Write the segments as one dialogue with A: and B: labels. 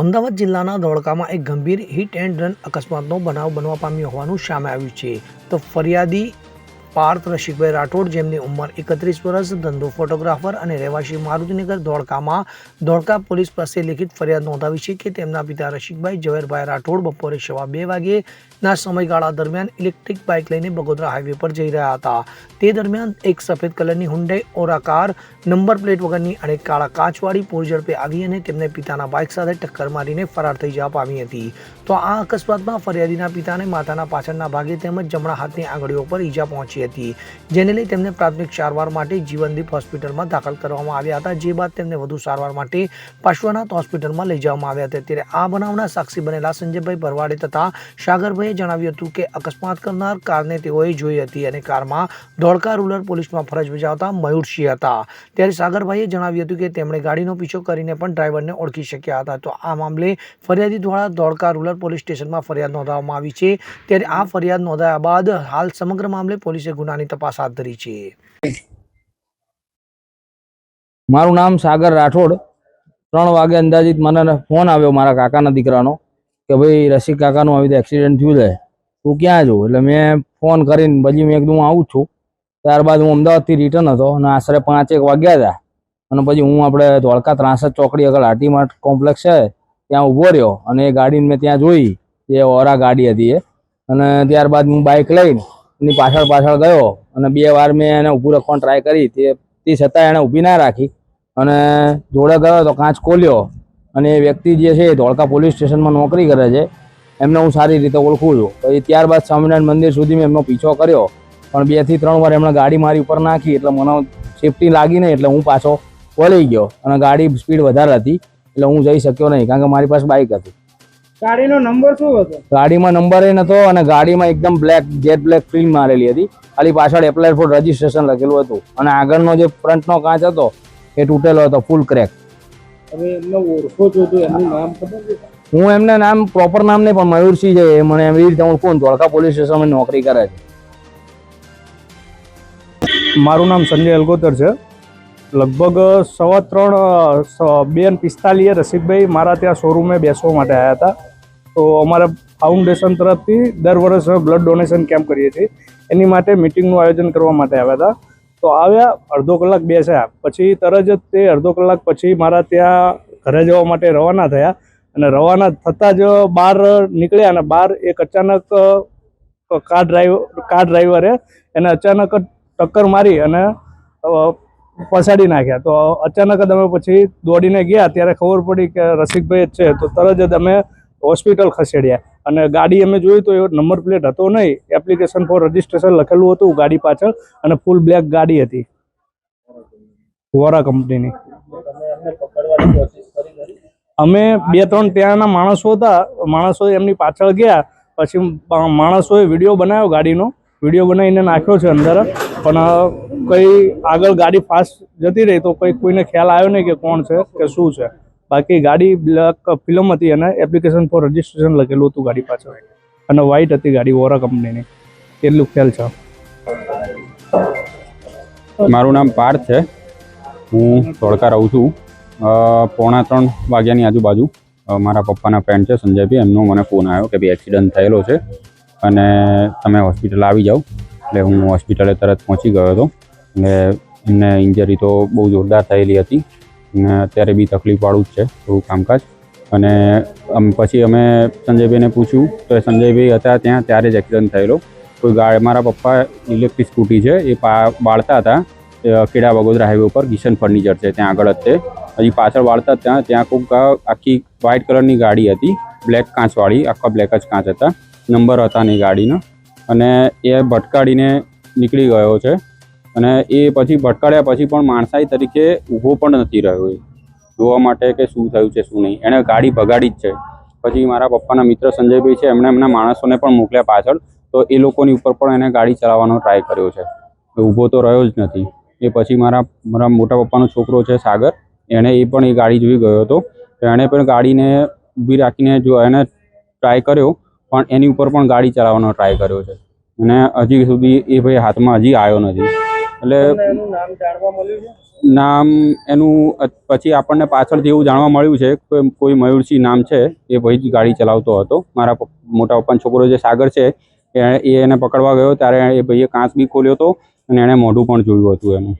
A: અમદાવાદ જિલ્લાના ધોળકામાં એક ગંભીર હિટ એન્ડ રન અકસ્માતનો બનાવ બનવા પામ્યો હોવાનું સામે આવ્યું છે. તો ફરિયાદી પાર્થ રસિકભાઈ રાઠોડ, જેમની ઉંમર એકત્રીસ વર્ષ, ધંધો ફોટોગ્રાફર અને રહેવાસી મારુતિનગર ધોળકામાં ધોળકા પોલીસ પાસે લિખિત ફરિયાદ નોંધાવી છે કે તેમના પિતા રસિકભાઈ ઝવેરભાઈ રાઠોડ બપોરે સવા બે વાગ્યેના સમયગાળા દરમિયાન ઇલેક્ટ્રિક બાઇક લઈને બગોદરા હાઈવે પર જઈ રહ્યા હતા. તે દરમિયાન એક સફેદ કલરની Hyundai Aura car, number plate વગરની અને કાળા કાચવાળી પૂરઝડપે આવી અને તેમને પિતાના બાઇક સાથે ટક્કર મારીને ફરાર થઈ જવા પામી હતી. તો આ અકસ્માતમાં ફરિયાદીના પિતાને માથાના પાછળના ભાગે તેમજ જમણા હાથની આંગળીઓ પર ઈજા પહોંચી હતી, જેને લઈ તેમને પ્રાથમિક સારવાર માટે જીવનદીપ હોસ્પિટલમાં દાખલ કરવામાં આવ્યા હતા, જે બાદ તેમને વધુ સારવાર માટે પાર્શ્વનાથ હોસ્પિટલમાં લઈ જવામાં આવ્યા હતા. ત્યારે આ બનાવના સાક્ષી બનેલા સંજયભાઈ ભરવાડે તથા સાગરભાઈએ જણાવ્યું હતું કે અકસ્માત કરનાર કારને તેઓએ જોઈ હતી અને કારમાં ધોળકા રૂરલ પોલીસમાં ફરજ બજાવતા મયુરસિંહ હતા. ત્યારે સાગરભાઈએ જણાવ્યું હતું કે તેમણે ગાડીનો પીછો કરીને પણ ડ્રાઈવરને ઓળખી શક્યા હતા. તો આ મામલે ફરિયાદી દ્વારા ધોળકા રૂરલ પોલીસ સ્ટેશનમાં ફરિયાદ નોંધાવવામાં આવી છે. ત્યારે આ ફરિયાદ નોંધાયા બાદ હાલ સમગ્ર મામલે પોલીસે ગુનાની તપાસ હાથ ધરી છે.
B: મારું નામ સાગર રાઠોડ. ત્રણ વાગે અંદાજિત મને ફોન આવ્યો મારા કાકાના દીકરાનો કે ભાઈ રસિક કાકાનું આવી રીતે એક્સિડન્ટ થયું છે. તું ક્યાં છો? એટલે મેં ફોન કરીને પછી મેં એકદમ આવું જ છું. ત્યારબાદ હું અમદાવાદથી રિટર્ન હતો અને આશરે પાંચ એક વાગ્યા હતા. અને પછી હું આપણે ધોળકા ત્રાસઠ ચોકડી આગળ હાટીમાર્ટ કોમ્પ્લેક્સ છે, ત્યાં ઊભો રહ્યો અને એ ગાડીને મેં ત્યાં જોઈ. એ ઓરા ગાડી હતી એ. અને ત્યારબાદ હું બાઇક લઈને એની પાછળ પાછળ ગયો અને બે વાર મેં એને ઊભું રાખવાનું ટ્રાય કરી. તે તે છતાં એણે ઊભી ના રાખી. અને જોડે ગયો તો કાચ ખોલ્યો. અને એ વ્યક્તિ જે છે એ ધોળકા પોલીસ સ્ટેશનમાં નોકરી કરે છે. એમને હું સારી રીતે ઓળખું છું. તો એ ત્યારબાદ સ્વામિનારાયણ મંદિર સુધી મેં એમનો પીછો કર્યો. પણ બેથી ત્રણ વાર એમણે ગાડી મારી ઉપર નાખી. એટલે મને સેફટી લાગી નહીં, એટલે હું પાછો વળી ગયો. અને ગાડી સ્પીડ વધારે હતી. એટલે હું જઈ શક્યો નહીં. કારણ કે મારી પાસે બાઇક હતી.
C: ગાડીનો નંબર શું હતો?
B: ગાડીમાં નંબર એ નતો અને ગાડીમાં એકદમ બ્લેક જેટ બ્લેક ફિલ્મ મારેલી હતી. ખાલી પાછળ એપ્લાય ફોર રજીસ્ટ્રેશન લખેલું હતું. અને આગળનો જે ફ્રન્ટનો કાચ હતો એ તૂટેલો હતો ફૂલ ક્રેક
C: હવે એમને ઓળખો છો તો એમનું નામ ખબર છે?
B: હું એમને નામ પ્રોપર નામ નહીં પણ મયુરસિંહ છે એ. મને એવી રીતે ઓળખું ધોળકા પોલીસ સ્ટેશનમાં નોકરી કરે છે.
D: મારું નામ સંજય અલગોતર છે. લગભગ સવા ત્રણ બે પિસ્તાલીએ રસિકભાઈ મારા ત્યાં શોરૂમે બેસવા માટે આવ્યા હતા. તો અમારા ફાઉન્ડેશન તરફથી દર વર્ષ બ્લડ ડોનેશન કેમ્પ કરીએ છીએ. એની માટે મિટિંગનું આયોજન કરવા માટે આવ્યા હતા. તો આવ્યા, અડધો કલાક બેસ્યા. પછી તરત જ તે અડધો કલાક પછી મારા ત્યાં ઘરે જવા માટે રવાના થયા. અને રવાના થતાં જ બહાર નીકળ્યા અને બહાર એક અચાનક કાર ડ્રાઈવર કાર ડ્રાઈવરે એને અચાનક ટક્કર મારી અને પસાડી નાખ્યા. તો અચાનક જ અમે પછી દોડીને ગયા. ત્યારે ખબર પડી કે રસિકભાઈ જ છે. તો તરત જ અમે હોસ્પિટલ ખસેડ્યા. અને ગાડી અમે જોયું તો એ નંબર પ્લેટ હતો નહીં. એપ્લિકેશન ફોર રજીસ્ટ્રેશન લખેલું હતું ગાડી પાછળ અને ફૂલ બ્લેક ગાડી હતી. વોરા કંપનીની. અમે બે ત્રણ ત્યાંના માણસો હતા. માણસો એમની પાછળ ગયા. પછી માણસોએ વીડિયો બનાવ્યો ગાડીનો. વીડિયો બનાવીને નાખ્યો છે અંદર. પણ કંઈ આગળ ગાડી ફાસ્ટ જતી રહી તો કંઈ કોઈને ખ્યાલ આવ્યો નહીં કે કોણ છે, કે શું છે. બાકી ગાડી બ્લેક ફિલ્મ હતી અને એપ્લિકેશન ફોર રજીસ્ટ્રેશન લખેલું હતું ગાડી પાછળ. અને વ્હાઇટ હતી ગાડી વોરા કંપનીની એટલું ખ્યાલ છે?
E: મારું નામ પાર્થ છે. હું ધોળકા રહું છું. પોણા ત્રણ વાગ્યાની આજુબાજુ. મારા પપ્પાના ફ્રેન્ડ છે, સંજયભાઈ. એમનો મને ફોન આવ્યો કે ભાઈ એક્સિડન્ટ થયેલો છે. અને તમે હોસ્પિટલ આવી જાઓ. એટલે હું હોસ્પિટલે તરત પહોંચી ગયો હતો. અને એમને ઇન્જરી તો બહુ જોરદાર થયેલી હતી. અને અત્યારે બી તકલીફવાળું જ છે થોડું કામકાજ. અને પછી અમે સંજયભાઈને પૂછ્યું, તો એ સંજયભાઈ હતા ત્યાં, ત્યારે જ એક્સિડન્ટ થયેલો. કોઈ ગાડી મારા પપ્પા ઇલેક્ટ્રિક સ્કૂટી છે, એ પા બાળતા હતા કેડા વગોદરા હાઈવે ઉપર, કિશન ફર્નિચર છે, ત્યાં આગળ જ તે. હજી પાછળ વાળતા ત્યાં ત્યાં કોઈક આખી વ્હાઇટ કલરની ગાડી હતી બ્લેક કાચવાળી આખા બ્લેક જ કાચ હતા. નંબર હતા નહીં ગાડીના. અને એ ભટકાડીને નીકળી ગયો છે. અને એ પછી ભટકાડ્યા પછી પણ માણસાઈ તરીકે ઊભો પણ નથી રહ્યો એ. જોવા માટે કે શું થયું છે, શું નહીં. એણે ગાડી ભગાડી જ છે. પછી મારા પપ્પાના મિત્ર સંજયભાઈ છે, એમણે એમના માણસોને પણ મોકલ્યા પાછળ. તો એ લોકોની ઉપર પણ એને ગાડી ચલાવવાનો ટ્રાય કર્યો છે. ઊભો તો રહ્યો જ નથી. એ પછી મારા મારા મોટા પપ્પાનો છોકરો છે, સાગર. એણે એ પણ એ ગાડી જોઈ ગયો હતો. તો એણે પણ ગાડીને ઊભી રાખીને જો એને ટ્રાય કર્યો, પણ એની ઉપર પણ ગાડી ચલાવવાનો ટ્રાય કર્યો છે. અને હજી સુધી એ ભાઈ હાથમાં હજી આવ્યો નથી. એટલે
C: નામ
E: એનું પછી આપણને પાછળથી એવું જાણવા મળ્યું છે કે કોઈ મયુરસિંહ નામ છે એ ભાઈ જ ગાડી ચલાવતો હતો. મારા મોટા પપ્પાનો છોકરો જે સાગર છે એ એ એને પકડવા ગયો ત્યારે એ ભાઈએ કાંચ બી ખોલ્યો હતો અને એણે મોઢું પણ જોયું હતું એનું.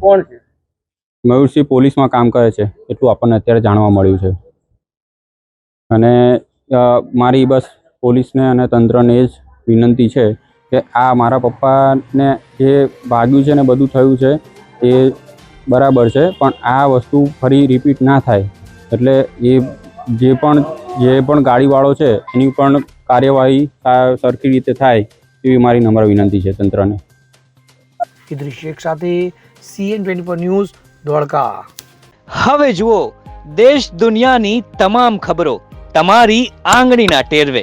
C: કોણ છે?
E: મયુરસિંહ પોલીસમાં કામ કરે છે એટલું આપણને અત્યારે જાણવા મળ્યું છે. અને મારી બસ પોલીસને અને તંત્રને એ જ વિનંતી છે કે આ મારા પપ્પાને જે ભાગ્યું છે ને બધું થયું છે એ બરાબર છે પણ આ વસ્તુ ફરી રિપીટ ના થાય. એટલે એ જે પણ જે પણ ગાડીવાળો છે એની પણ કાર્યવાહી સરખી રીતે થાય એવી મારી નમ્ર વિનંતી છે તંત્રને.
A: ઇદ્રિસ શેખ સાથે CN twenty four news Dholka
F: હવે જુઓ દેશ દુનિયાની તમામ ખબરો તમારી આંગળીના ટેરવે.